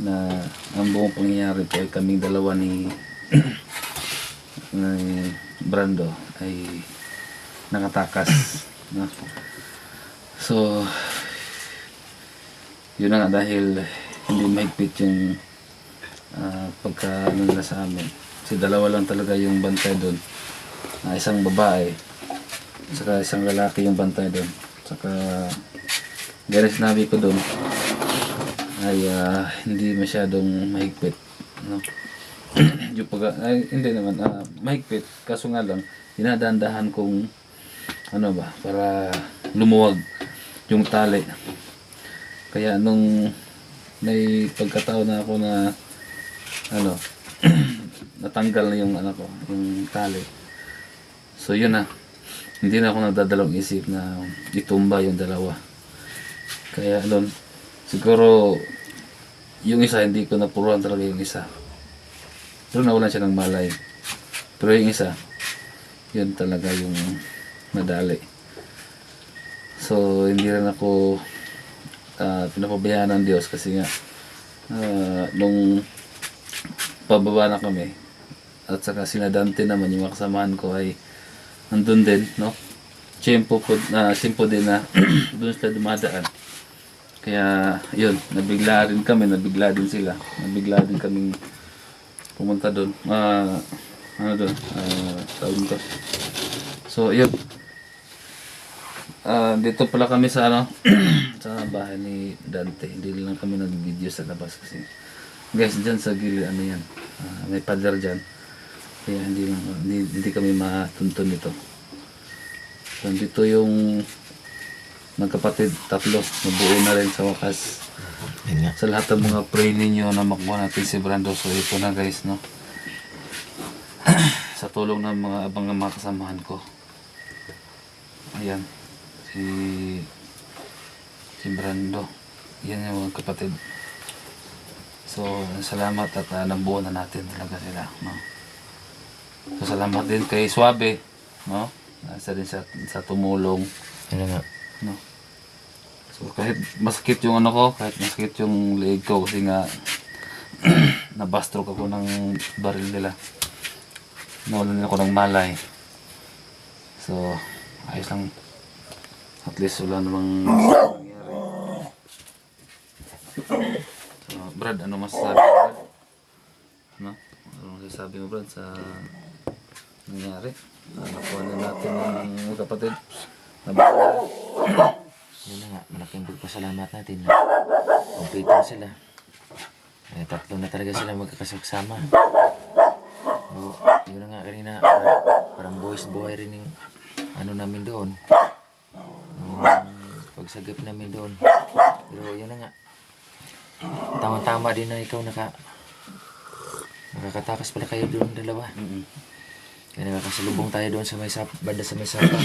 na ang buong pangyayari po ay kaming dalawa ni ni Brando ay nakatakas no? so yun na nga dahil hindi mahigpit yung ah, pagka ano nila sa amin. Kasi dalawa lang talaga yung bantay doon. Na isang babae saka isang lalaki yung bantay doon. Saka gaya na sinabi ko doon ay ah, hindi masyadong mahigpit no? Yung pag ay, hindi naman ah, mahigpit. Kaso nga lang dinadandahan kong ano ba para lumuwag yung tali. Kaya nung may pagkataon na ako na ano natanggal na yung ano ko yung tali. So yun na. Hindi na ako nagdadalawang isip na itumba yung dalawa. Kaya doon siguro yung isa hindi ko napuruan talaga yung isa. Pero nawalan siya ng malay. Pero yung isa yun talaga yung madali. So hindi rin ako uh, pinapabayaan ng Diyos kasi nga ah, nung pababa na kami at saka sinadante naman yung mga ko ay nandun din no? Tiyempo po, na simpo din na doon sila dumadaan kaya yun nabigla rin kami nabigla din sila nabigla din kaming pumunta doon ah ano doon ah tawag nito so yun Ah, dito pala kami sa ano sa bahay ni Dante. Hindi lang kami nag-video sa labas kasi guys diyan sa gilid ano yan. ah, may pader diyan. Kaya hindi, lang, hindi, hindi kami matuntun nito. So, dito yung magkapatid tatlo nabuo na rin sa wakas. Yun nga. Sa lahat ng mga pray ninyo na makuha natin si Brando. So ito na guys no. sa tulong ng mga abang ng mga kasamahan ko. Ayan. Si si Brando. Yan yung mga kapatid. So, salamat at uh, nabuo na natin talaga sila. No? So, salamat din kay Suabe. No? Nasa din sa, sa tumulong. Yun nga. No. So kahit masakit yung ano ko, kahit masakit yung leg ko kasi nga nabastroke ako ng baril nila. Nawalan ako ng malay. So, ayos lang. At least wala namang nangyari. So, Brad, ano masasabi mo, Brad? No? Ano masasabi mo, Brad, sa nangyari? Uh, nakuha na natin ng kapatid. Nabahala. Yun na nga. Malaking pagpasalamat natin na kompleto na sila. Eh, tatlo na talaga sila magkakasaksama. So, yun na nga kanina. Parang, parang boys buhay rin yung ano namin doon. Yung pagsagip namin doon. Pero yun na nga. Tama-tama din na ikaw naka nakakatakas pala kayo doon dalawa. Mm-mm. Kaya nakakasalubong tayo doon sa may sap, banda sa may sapa.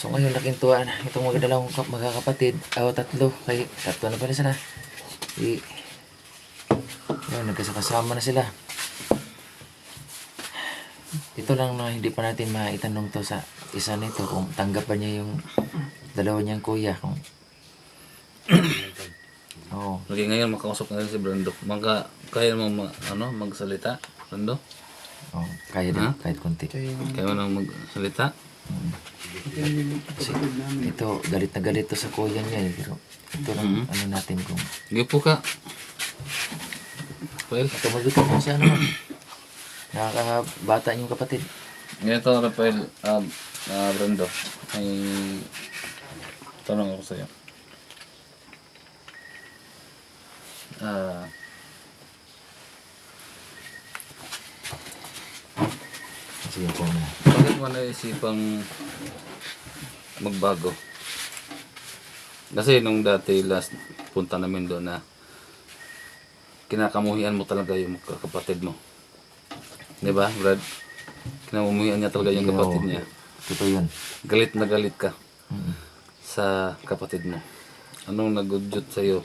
So ngayon laking tuwa na itong mga dalawang kap- magkakapatid. Aw tatlo. Kay tatlo na pala sila. I, yun, nagkasakasama na sila. Ito lang na hindi pa natin maitanong to sa isa nito kung tanggap pa niya yung dalawa niyang kuya. Kung... Oo. Okay, ngayon makausap na rin si Brando. Maka, kaya mo ma, ano, magsalita, Brando? Oh, kaya din, Ha? kahit konti. Kaya mo nang magsalita? Kasi ito, galit na galit to sa kuya niya eh. Pero ito lang ano natin kung... Sige po ka. Well, Tumagod ka mo siya ano. Nakakabata yung kapatid. ganito Rafael, um, uh, Brando. May tanong ako sa'yo. Ah, Sige po na. Bakit mo naisipang magbago? Kasi nung dati last punta namin doon na kinakamuhian mo talaga yung kapatid mo. Di ba, Brad? Kinakamuhian niya talaga yung kapatid niya. Ito yun. Galit na galit ka sa kapatid mo. Anong nagudyot sa'yo?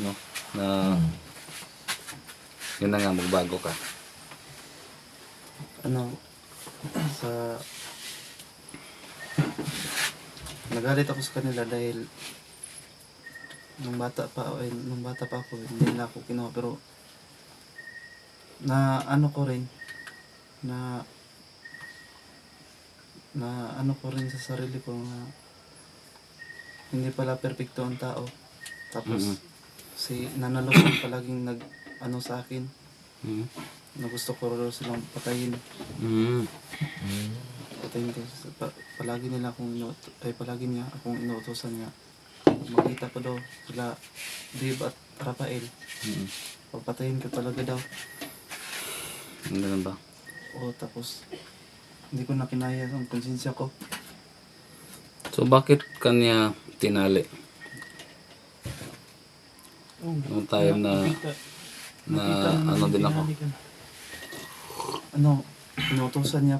No? Na yun na nga, magbago ka. ano sa nagalit ako sa kanila dahil nung bata pa, ay, nung bata pa ako, hindi nila ako kinuha. Pero, na ano ko rin, na, na ano ko rin sa sarili ko na hindi pala perfecto ang tao. Tapos, Mhm. si nanalo palaging nag, ano sa akin, Mm. Na gusto ko raw silang patayin. Mm. Patayin ko. Pa, palagi nila akong, ino- ay palagi niya akong inuutosan niya. Makita ko daw sila, Dave at Rafael. Mm. Papatayin ko talaga daw. Ang ganun ba? O tapos, hindi ko na kinaya ang konsensya ko. So bakit kanya tinali? Oh, Nung time na na ano din ako. Ano, inuutosan niya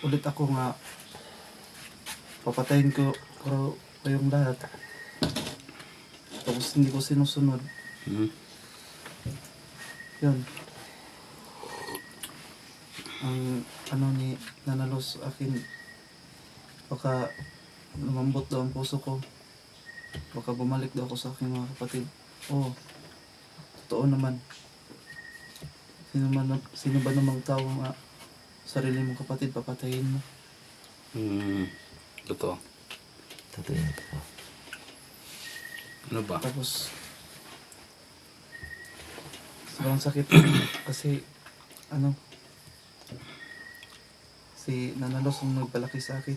ulit ako nga papatayin ko ko kayong lahat. Tapos hindi ko sinusunod. Mm. Yun. Ang ano ni nanalos akin baka lumambot daw ang puso ko. Baka bumalik daw ako sa aking mga kapatid. Oo. Totoo naman. Sino, man, sino ba namang tao nga sarili mong kapatid papatayin mo? Mm. Totoo. Totoo yun. totoo. Ano ba? Tapos sobrang sakit kasi ano si Nanalos ang nagpalaki sa akin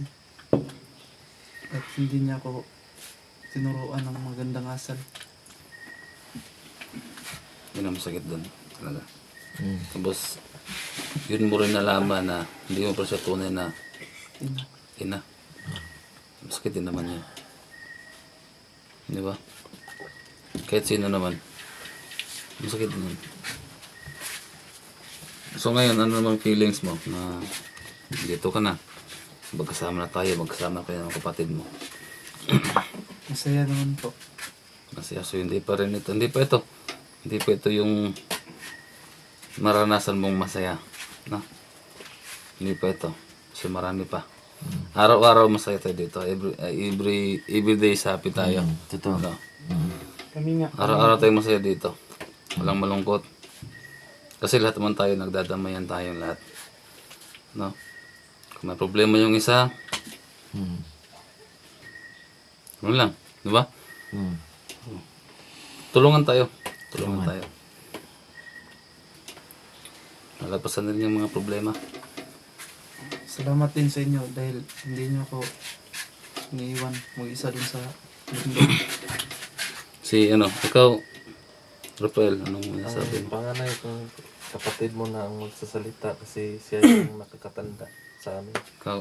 at hindi niya ako tinuruan ng magandang asal. Yun ang masakit doon. Talaga. Mm. Tapos, yun mo rin nalaman na hindi mo pa siya tunay na Ina. Masakit din naman yun. Di ba? Kahit sino naman. Masakit din yun. So ngayon, ano naman feelings mo na dito ka na? Magkasama na tayo, magkasama kayo ng kapatid mo. Masaya naman po. Masaya. So hindi pa rin ito. Hindi pa ito. Hindi pa ito yung maranasan mong masaya. No? Hindi pa ito. Kasi marami pa. Araw-araw masaya tayo dito. Every, uh, every, every day happy tayo. Totoo. No? Nga. Araw-araw tayo masaya dito. Walang malungkot. Kasi lahat naman tayo, nagdadamayan tayong lahat. No? Kung may problema yung isa, Mm. ano lang. Di ba? Mm. Tulungan tayo. Tulungan tayo. Nalapasan na rin yung mga problema. Salamat din sa inyo dahil hindi niyo ako iniiwan mag-isa dun sa. Si ano, ikaw, Rafael, anong masasabi mo? panganay kung kapatid mo na ang magsasalita kasi siya yung nakakatanda sa amin. Ikaw,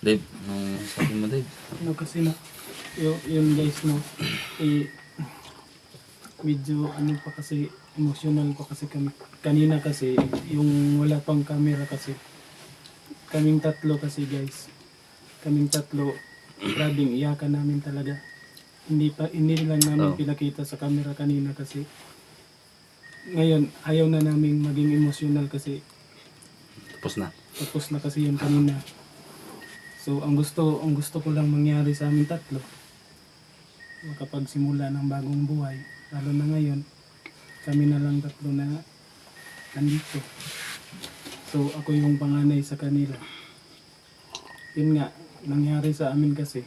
Dave, anong sabi mo, Dave? ano kasi na yun, yun guys no eh, medyo ano pa kasi emotional pa kasi kami kanina kasi yung wala pang camera kasi kaming tatlo kasi guys kaming tatlo grabing iyakan namin talaga hindi pa hindi lang namin Oh. pinakita sa camera kanina kasi ngayon ayaw na namin maging emotional kasi Tapos na. tapos na kasi yun kanina. So, ang gusto, ang gusto ko lang mangyari sa amin tatlo, makapagsimula ng bagong buhay. Lalo na ngayon, kami na lang tatlo na nandito. So, ako yung panganay sa kanila. Yun nga, nangyari sa amin kasi,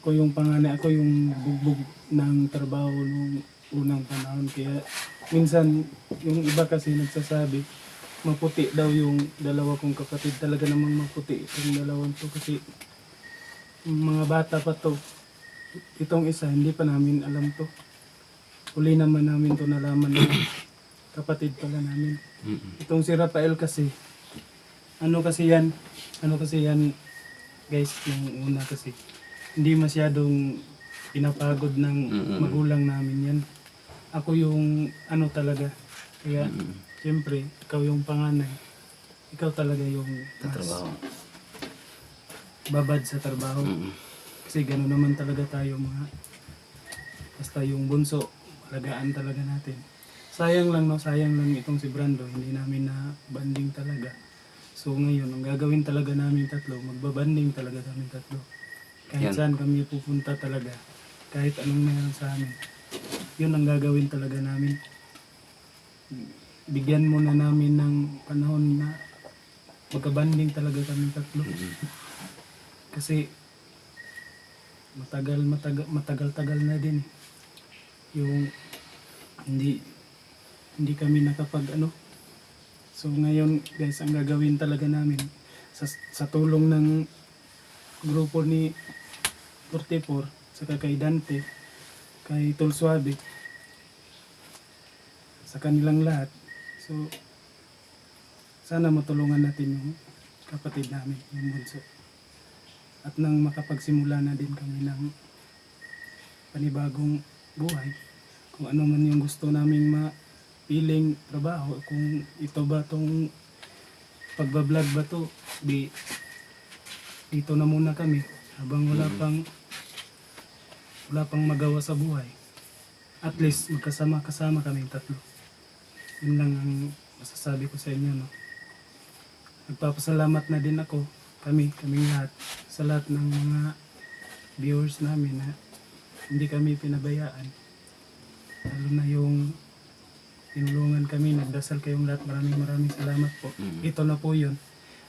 ako yung panganay, ako yung bugbog ng trabaho nung unang panahon. Kaya, minsan, yung iba kasi nagsasabi, maputi daw yung dalawa kong kapatid. Talaga namang maputi yung dalawang to kasi mga bata pa to. Itong isa, hindi pa namin alam to. Uli naman namin to nalaman na kapatid pala namin. Itong si Rafael kasi, ano kasi yan, ano kasi yan, guys, yung una kasi, hindi masyadong pinapagod ng Mm-mm. magulang namin yan. Ako yung, ano talaga, kaya, siyempre, ikaw yung panganay, ikaw talaga yung mas trabaho. babad sa trabaho. Mm-mm. Kasi gano'n naman talaga tayo mga, basta yung bunso, alagaan talaga natin. Sayang lang no, sayang lang itong si Brando, hindi namin na banding talaga. So ngayon, ang gagawin talaga namin tatlo, magbabanding talaga kami tatlo. Kahit Yan. saan kami pupunta talaga, kahit anong meron sa amin. Yun ang gagawin talaga namin. Bigyan muna namin ng panahon na magkabanding talaga kami tatlo. Kasi matagal matagal matagal tagal na din eh. Yung hindi hindi kami nakapag ano. So ngayon guys ang gagawin talaga namin sa, sa tulong ng grupo ni 44 saka kay Dante kay Tol Suave sa kanilang lahat. So sana matulungan natin yung kapatid namin yung bunso. At nang makapagsimula na din kami ng panibagong buhay. Kung ano man yung gusto naming mapiling trabaho kung ito ba tong pagbablog ba to di dito na muna kami habang wala pang wala pang magawa sa buhay. At least magkasama-kasama kami tatlo. Yun lang ang masasabi ko sa inyo no? Nagpapasalamat na din ako kami, kaming lahat sa lahat ng mga viewers namin na hindi kami pinabayaan. Lalo na yung tinulungan kami, nagdasal kayong lahat. Maraming maraming salamat po. Ito na po yun.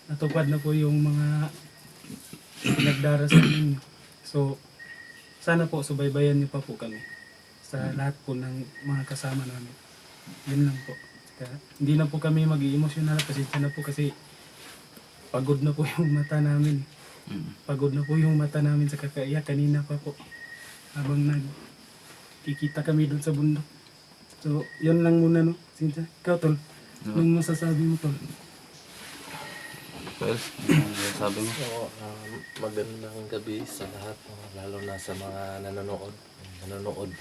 Natupad na po yung mga nagdarasal ninyo. So sana po subaybayan niyo pa po kami sa lahat po ng mga kasama namin. Yun lang po. Kaya, hindi na po kami mag-emotional kasi na po kasi pagod na po yung mata namin. eh. Pagod na po yung mata namin sa kakaiyak. Kanina pa po. Habang nagkikita kami doon sa bundok. So, yun lang muna no. Sinta, ikaw tol. Anong masasabi mo tol? Well, ano sabi mo? So, um, magandang gabi sa lahat, no? lalo na sa mga nanonood, nanonood,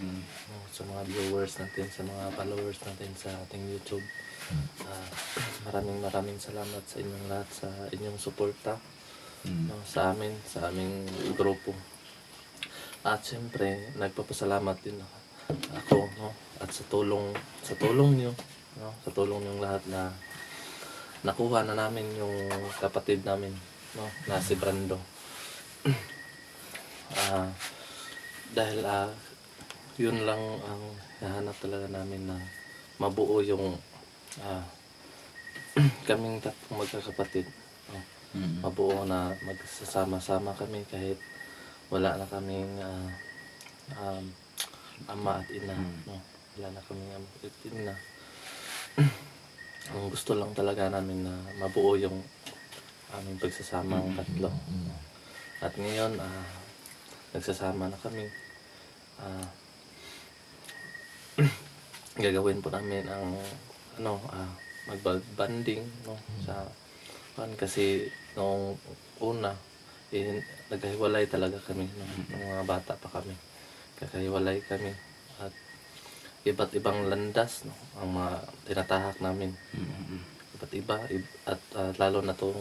Mm. no? sa mga viewers natin, sa mga followers natin sa ating YouTube. Ah, maraming maraming salamat sa inyong lahat sa inyong suporta Mm. no? sa amin, sa aming grupo. At siyempre, nagpapasalamat din ako no? at sa tulong sa tulong niyo, no? sa tulong niyo lahat na nakuha na namin yung kapatid namin no na si Brando ah dahil ah yun lang ang nahanap talaga namin na mabuo yung ah kaming tatlong magkakapatid no? Mm. mabuo na magsasama-sama kami kahit wala na kaming ah, um, ama at ina no? wala na kaming ama at ina ang gusto lang talaga namin na mabuo yung aming pagsasamang tatlo. At ngayon, ah, nagsasama na kami. Ah, gagawin po namin ang ano, ah, magbanding no, sa pan kasi nung una eh, naghiwalay talaga kami nung mga bata pa kami. Kakahiwalay kami at iba't ibang landas no, ang mga tinatahak namin Mm. iba't iba ib- at ah, lalo na tong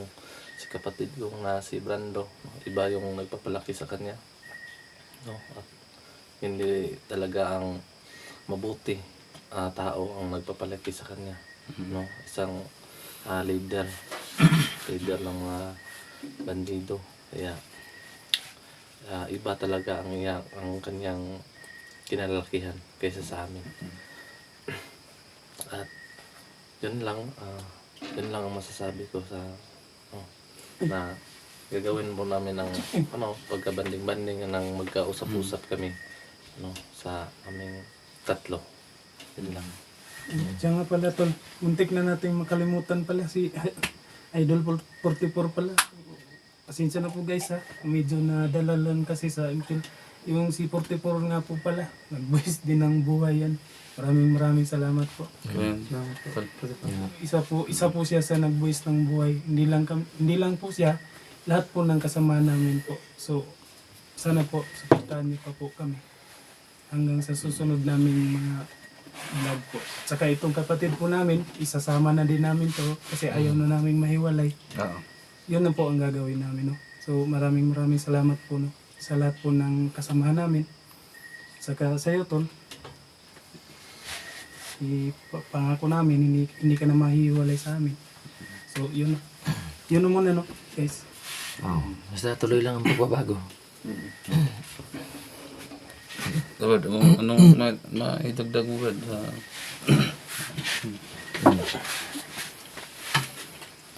si kapatid kong na si Brando no? iba yung nagpapalaki sa kanya no at hindi talaga ang mabuti ah, tao ang nagpapalaki sa kanya no isang ah, leader leader ng mga bandido kaya ah, iba talaga ang ang kanyang kinalalakihan kaysa sa amin. At yun lang ah, yun lang ang masasabi ko sa oh, na gagawin po namin ng ano pagkabanding-banding ng magkausap-usap kami no sa aming tatlo. Yun lang. Diyan nga pala tol, muntik na natin makalimutan pala si Idol 44 pala. Pasensya na po guys ha, medyo nadala lang kasi sa MTL. Yung si 44 nga po pala, nag-voice din ng buhay yan. Maraming maraming salamat po. Kaya, Isa po, isa po siya sa nag-voice ng buhay. Hindi lang, kam, hindi lang po siya, lahat po ng kasama namin po. So, sana po, supportahan niyo pa po kami. Hanggang sa susunod namin mga vlog po. Tsaka itong kapatid po namin, isasama na din namin to kasi ayaw na namin mahiwalay. Oo. Yun na po ang gagawin namin. No? So maraming maraming salamat po no? sa lahat po ng kasamahan namin. Saka sa iyo, Tol. I- pangako namin, hindi, hindi ka na mahihiwalay sa amin. So, yun. Yun na muna, no, guys. Oh, basta tuloy lang ang pagbabago. Robert, anong, ma, maidagdag mo, Brad? sa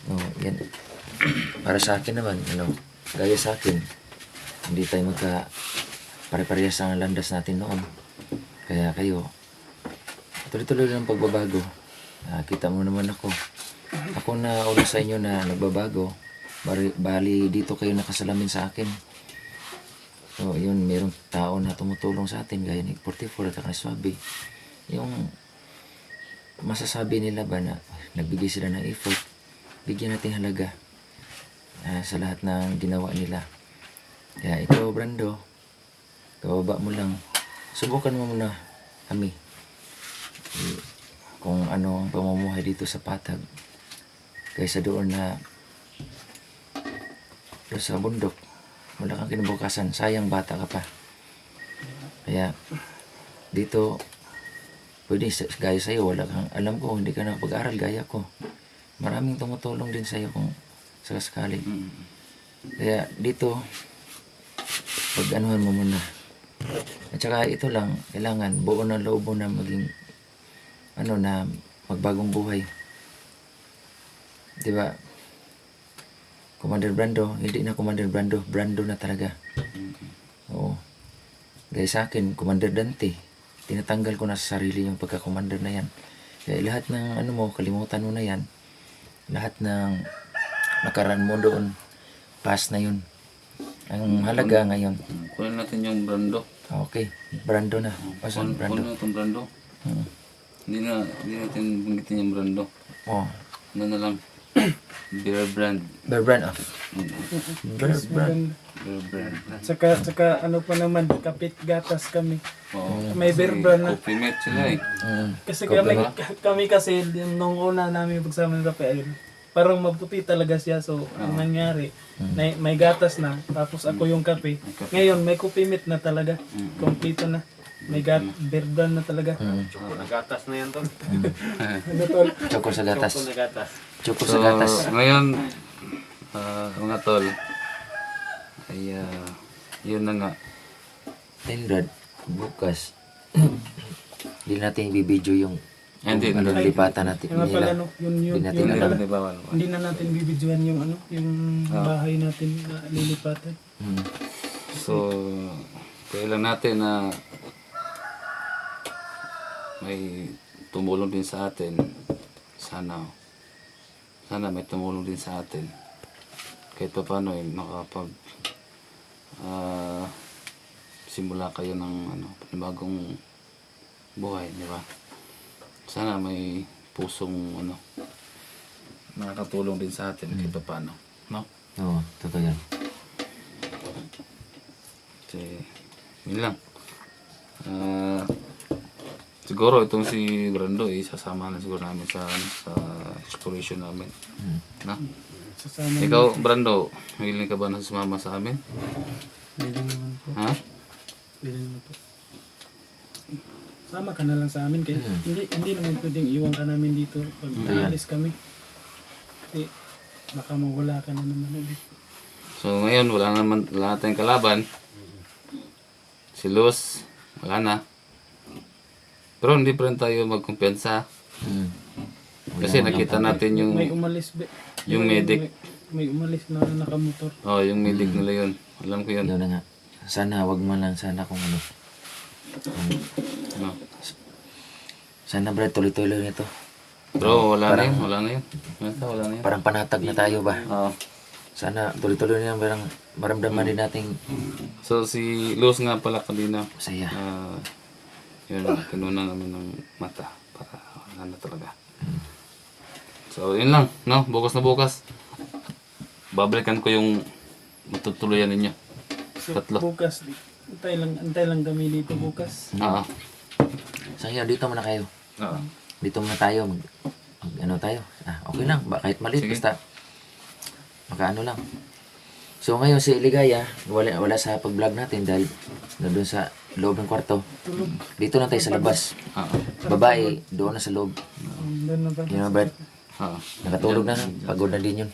Oh, yan. Para sa akin naman, ano, gaya sa akin, hindi tayo magka pare-parehas ang landas natin noon. Kaya kayo, tuloy-tuloy lang ang pagbabago. Ah, kita mo naman ako. Ako na ulo sa inyo na nagbabago. Bali, bali dito kayo nakasalamin sa akin. So, yun, mayroong tao na tumutulong sa atin, gaya ni 44 at ni Swabe. Yung masasabi nila ba na nagbigay sila ng effort, bigyan natin halaga ah, sa lahat ng ginawa nila. Kaya ikaw, Brando, kababa mo lang. Subukan mo muna kami. Kung ano ang pamumuhay dito sa patag. Kaysa doon na doon sa bundok. Wala kang kinabukasan. Sayang bata ka pa. Kaya dito pwede gaya sa'yo, wala kang, alam ko, hindi ka nakapag-aral gaya ko. Maraming tumutulong din sa'yo kung sakasakali. Kaya dito, pag-anuhan mo muna. At saka ito lang, kailangan buo ng loob mo na maging, ano na, magbagong buhay. Di ba? Commander Brando, hindi na Commander Brando, Brando na talaga. Oo. Gaya sa akin, Commander Dante, tinatanggal ko na sa sarili yung pagka-commander na yan. Kaya lahat ng ano mo, kalimutan mo na yan. Lahat ng nakaraan mo doon, past na yun. Ang halaga ngayon, Kunin natin yung brando. okay, Brando na. Pasan Kunin Brando? kunin natin brando. Hmm. Hindi na, hindi natin banggitin yung brando. Oh, Ano na lang, beer brand. Bear Brand off. Bear Brand. Beer brand. Saka, saka ano pa naman, kapit gatas kami. Oo. May beer brand na. Coffee mate sila eh. Mm. Kasi kami, kami kasi, nung una namin pagsama ng kape, ayun, parang maputi talaga siya. So, ang nangyari, may, may gatas na, tapos ako yung kape. Ngayon, may coffee meat na talaga. Kompleto na. May gat, beer brand na talaga. Mm. Gatas na yan, tol. Ano tol? Choco sa gatas. Kung gatas. Choco So, sa gatas. ngayon, ah, mga tol, ay ah, yun na nga. Then Brad, bukas, hindi natin ibibidyo yung Hindi, ano, lipatan natin nga pala, nila. no, yun, yun, Hindi natin yun alam. Hindi bawal. Hindi na natin bibidyohan yung ano, yung bahay natin na lilipatan. Mm. So, kailan natin na may tumulong din sa atin. Sana, sana may tumulong din sa atin. Kahit pa paano eh, makapag ah, simula kayo ng ano, panibagong buhay, di ba? Sana may pusong ano, nakakatulong din sa atin kahit pa paano. No? Oo, totoo yan. Kasi, yun lang. Ah, siguro itong si Brando, eh, sasama na siguro namin sa, ano, sa exploration namin. Mm. Na? Sasama Ikaw, Brando, willing ka ba na sumama sa amin? Hindi naman po. Ha? Hindi naman po. Sama ka na lang sa amin kaya hindi hindi naman pwedeng iwan ka namin dito pag aalis kami. Kasi baka mawala ka na naman ulit. So ngayon, wala naman, wala na tayong kalaban. Si Luz, wala na. Pero hindi pa rin tayo magkumpensa. Mm. Kasi nakita natin yung, May umalis be. yung may, medic. May, may umalis na nakamotor. Oh, yung medic nila yun. Alam ko yun. Yun na nga. Sana, wag man lang sana kung ano. No. Sana Brad, tuloy-tuloy nito. Pero wala na yun, wala na yun. Basta wala na yun. Parang panatag na tayo ba? Oo. Sana tuloy-tuloy na. Parang maramdaman din nating So si Luz nga pala kanina, masaya. ah yun, kinunan namin ng mata para wala na talaga. So yun lang, no? Bukas na bukas. Babalikan ko yung matutuluyan ninyo. So, Tatlo. bukas, antay lang, antay lang kami dito bukas. Oo. Saya, dito muna kayo. Oo. Dito muna tayo. Mag, mag- ano tayo? Ah, okay lang. Ba, kahit maliit, Sige. basta. Makaano lang. So ngayon si Ligaya, wala, wala sa pag-vlog natin dahil nandun sa loob ng kwarto. Dito na tayo sa labas. Oo. Babae, doon na sa loob. Um, doon na ba? Yun know. Oo. Nakatulog na. Pagod na din yun.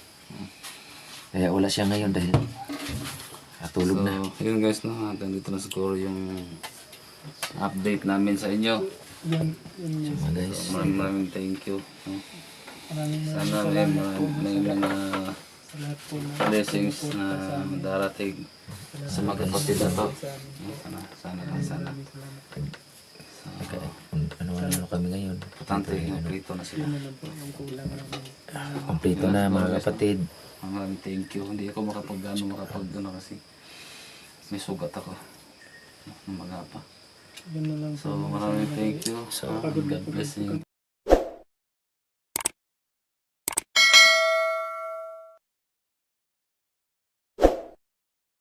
Kaya wala siya ngayon dahil So, natulog na. yun guys, no? Hanggang dito na siguro yung update namin sa inyo. Yan, yun yun. Mga guys, So, maraming maraming thank you. no. Maraming Sana maraming may, po mga- blessings na darating sa mga kapatid na to. Sana, sana sana. Maraming. So, ano ano ano kami ngayon. importante, na sila. Yun na namin. Ah, Kompleto na mga kapatid. Maraming thank you. Hindi ako makapag ano, makapag ano kasi may sugat ako. No, Ng mga pa. Yun na lang So maraming thank you. So, God bless you.